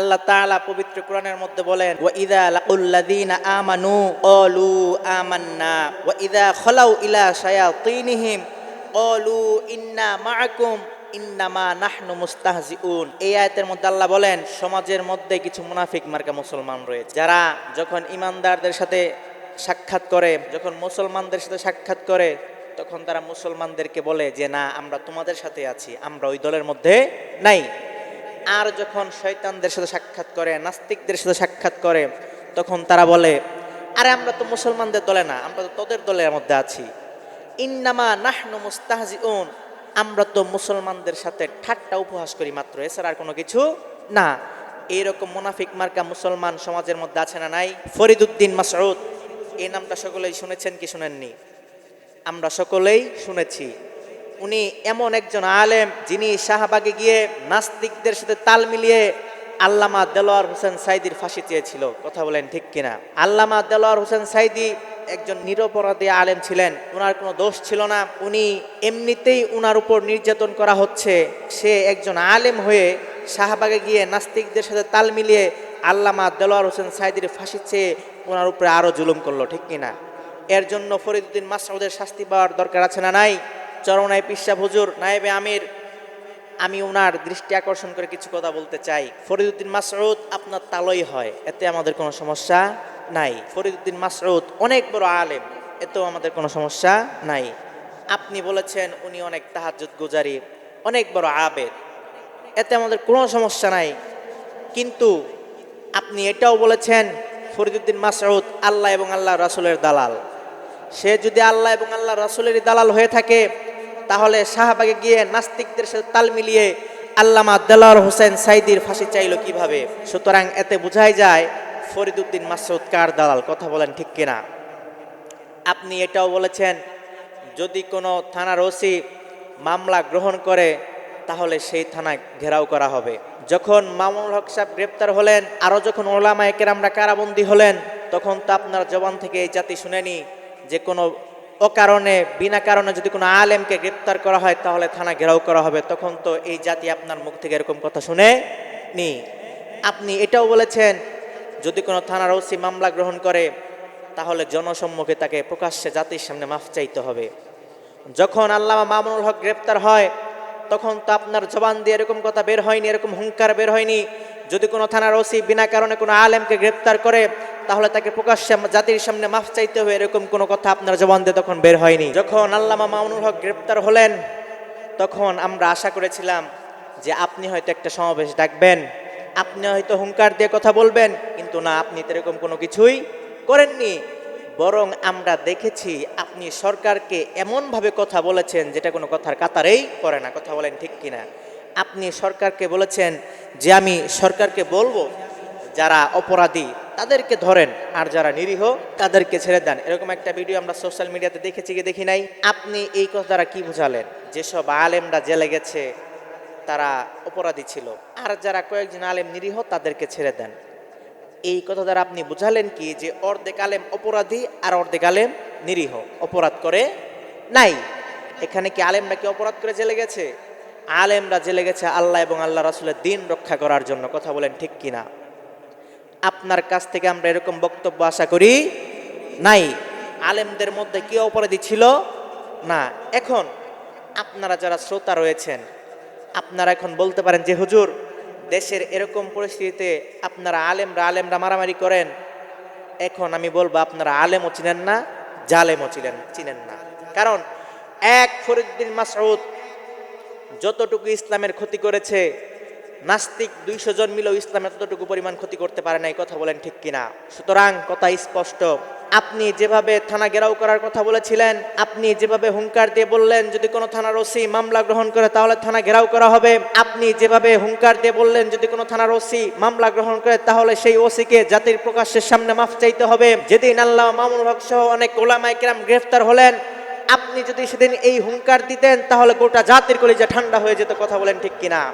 আল্লাহ তাআলা পবিত্র কোরআনের মধ্যে বলেন, ওয়া ইযা লাকুল্লাযীনা আমানু ক্বালু আমান্না, ওয়া ইযা খালাউ ইলা শায়াতিনহিম, ক্বালু ইন্না মাআকুম ইন্নামা নাহনু মুস্তাহজিউন। এই আয়াতের মধ্যে আল্লাহ বলেন, সমাজের মধ্যে কিছু মুনাফিক মার্কা মুসলমান রয়েছে, যারা যখন ইমানদারদের সাথে সাক্ষাৎ করে, যখন মুসলমানদের সাথে সাক্ষাৎ করে, তখন তারা মুসলমানদেরকে বলে যে, না, আমরা তোমাদের সাথে আছি, আমরা ওই দলের মধ্যে নাই। আর যখন শয়তানদের সাথে সাক্ষাৎ করে, নাস্তিকদের সাথে সাক্ষাৎ করে, তখন তারা বলে, আরে, আমরা তো মুসলমানদের দলে না, আমরা তো তোদের দলের মধ্যে আছি। ইন্নামা নাহনু মুস্তাহজিউন, আমরা তো মুসলমানদের সাথে ঠাট্টা উপহাস করি মাত্র, এছাড়া আর কোনো কিছু না। এইরকম মুনাফিক মার্কা মুসলমান সমাজের মধ্যে আছে না নাই? ফরিদুদ্দিন মাসউদ এই নামটা সকলেই শুনেছেন কি শুনেননি? আমরা সকলেই শুনেছি। উনি এমন একজন আলেম যিনি শাহবাগে গিয়ে নাস্তিকদের সাথে তাল মিলিয়ে আল্লামা দেলোয়ার হোসেন সাইদির ফাঁসি চেয়েছিল। কথা বলেন ঠিক কিনা? আল্লামা দেলোয়ার হোসেন সাইদি একজন নিরপরাধী আলেম ছিলেন। ওনার কোনো দোষ ছিল না। উনি এমনিতেই উনার উপর নির্যাতন করা হচ্ছে। সে একজন আলেম হয়ে শাহবাগে গিয়ে নাস্তিকদের সাথে তাল মিলিয়ে আল্লামা দেলোয়ার হোসেন সাইদির ফাঁসি চেয়ে ওনার উপরে আরও জুলুম করল, ঠিক কিনা? এর জন্য ফরিদুদ্দিন মাসউদের শাস্তি পাওয়ার দরকার আছে না নাই? চরমনায় পিসা হুজুর, নায়েবে আমির, আমি ওনার দৃষ্টি আকর্ষণ করে কিছু কথা বলতে চাই। ফরিদুদ্দিন মাসউদ, আপনার তালই হয়, এতে আমাদের কোনো সমস্যা নাই। ফরিদুদ্দিন মাসউদ অনেক বড় আলেম, এতেও আমাদের কোনো সমস্যা নাই। আপনি বলেছেন উনি অনেক তাহাজ্জুদ গুজারি, অনেক বড় আবেদ, এতে আমাদের কোনো সমস্যা নাই। কিন্তু আপনি এটাও বলেছেন, ফরিদুদ্দিন মাসউদ আল্লাহ এবং আল্লাহ রাসূলের দালাল। সে যদি আল্লাহ এবং আল্লাহ রাসূলের দালাল হয়ে থাকে তাহলে শাহবাগে গিয়ে নাস্তিকদের সাথে তাল মিলিয়ে আল্লামা দেলার হোসেন সাইদির ফাঁসি চাইলো কীভাবে? সুতরাং এতে বোঝাই যায় ফরিদুদ্দিন মাসউদ কার দালাল? কথা বলেন ঠিক কিনা? আপনি এটাও বলেছেন, যদি কোনো থানার ওসি মামলা গ্রহণ করে, তাহলে সেই থানা ঘেরাও করা হবে। যখন মামুনুল হক সাহেব গ্রেপ্তার হলেন, আরও যখন ওলামা একেরামরা কারাবন্দী হলেন, তখন তো আপনার জবান থেকে এই জাতি শুনেনি যে কোনো অকারণে বিনা কারণে যদি কোনো আলেমকে গ্রেপ্তার করা হয়, তাহলে থানা ঘেরাও করা হবে। তখন তো এই জাতি আপনার মুখ থেকে এরকম কথা শুনে নি। আপনি এটাও বলেছেন, যদি কোনো থানার ওসি মামলা গ্রহণ করে, তাহলে জনসম্মুখে তাকে প্রকাশ্যে জাতির সামনে মাফ চাইতে হবে। যখন আল্লামা মামুনুল হক গ্রেপ্তার হয়, তখন তো আপনার জবান দিয়ে এরকম কথা বের হয়নি, এরকম হুঙ্কার বের হয়নি। যদি কোনো থানার ওসি বিনা কারণে কোনো আলেমকে গ্রেপ্তার করে তাহলে তাকে প্রকাশ্যে জাতির সামনে মাফ চাইতে হবে, এরকম কোনো কথা আপনার জবান দিয়ে তখন বের হয়নি। যখন আল্লামা মামুনুল হক গ্রেপ্তার হলেন, তখন আমরা আশা করেছিলাম যে আপনি হয়তো একটা সমাবেশ ডাকবেন, আপনি হয়তো হুঙ্কার দিয়ে কথা বলবেন, কিন্তু না, আপনি এরকম কোনো কিছুই করেননি। বরং আমরা দেখেছি আপনি সরকারকে এমনভাবে কথা বলেছেন, যেটা কোনো কথার কাতারেই পড়ে না, কথা বলেন ঠিক কিনা। আপনি সরকারকে বলেছেন যে, আমি সরকারকে বলব, যারা অপরাধী তাদেরকে ধরেন। আর যারা নিরীহ, তাদেরকে ছেড়ে দেন। এরকম একটা ভিডিও আমরা সোশ্যাল মিডিয়াতে দেখেছি কি দেখি নাই? আপনি এই কথা দ্বারা কি বুঝালেন? যেসব আলেমরা জেলে গেছে, তারা অপরাধী ছিল। আর যারা কয়েকজন আলেম নিরীহ, তাদেরকে ছেড়ে দেন। এই কথা দ্বারা আপনি বুঝালেন কি? যে অর্ধেক আলেম অপরাধী আর অর্ধেক আলেম নিরীহ। অপরাধ করে নাই। এখানে কি আলেমরা কি অপরাধ করে জেলে গেছে? আলেমরা জেলে গেছে আল্লাহ এবং আল্লাহ রাসুলের দিন রক্ষা করার জন্য। কথা বলেন ঠিক কিনা? আপনার কাছ থেকে আমরা এরকম বক্তব্য আশা করি নাই। আলেমদের মধ্যে কি অপরাধী ছিল? না। এখন আপনারা যারা শ্রোতা রয়েছেন, আপনারা এখন বলতে পারেন যে, হুজুর, দেশের এরকম পরিস্থিতিতে আপনারা আলেমরা আলেমরা মারামারি করেন। এখন আমি বলব, আপনারা আলেমও চিনেন না, জালেমও চিনেন চিনেন না। কারণ এক ফরিদ্দিন মাসউদ যতটুকু ইসলামের ক্ষতি করেছে নাস্তিক দুইশো জন মিলেও ইসলামের ততটুকু পরিমাণ ক্ষতি করতে পারে না এই কথা বলেন ঠিক কিনা? সুতরাং কথা স্পষ্ট। আপনি যেভাবে থানা গেরাও করার কথা বলেছিলেন, আপনি যেভাবে হুঙ্কার দিয়ে বললেন, যদি কোনো থানার ওসি মামলা গ্রহণ করে, তাহলে থানা ঘেরাও করা হবে। আপনি যেভাবে হুঙ্কার দিয়ে বললেন, যদি কোনো থানার ওসি মামলা গ্রহণ করে, তাহলে সেই ওসিকে জাতির প্রকাশের সামনে মাফ চাইতে হবে। যেদিন আল্লাহ মামুন হক সহ অনেক ওলামাই কেরাম গ্রেফতার হলেন, আপনি যদি সেদিন এই হুঙ্কার দিতেন, তাহলে গোটা জাতির কলিজা ঠান্ডা হয়ে যেত, কথা বলেন ঠিক কিনা?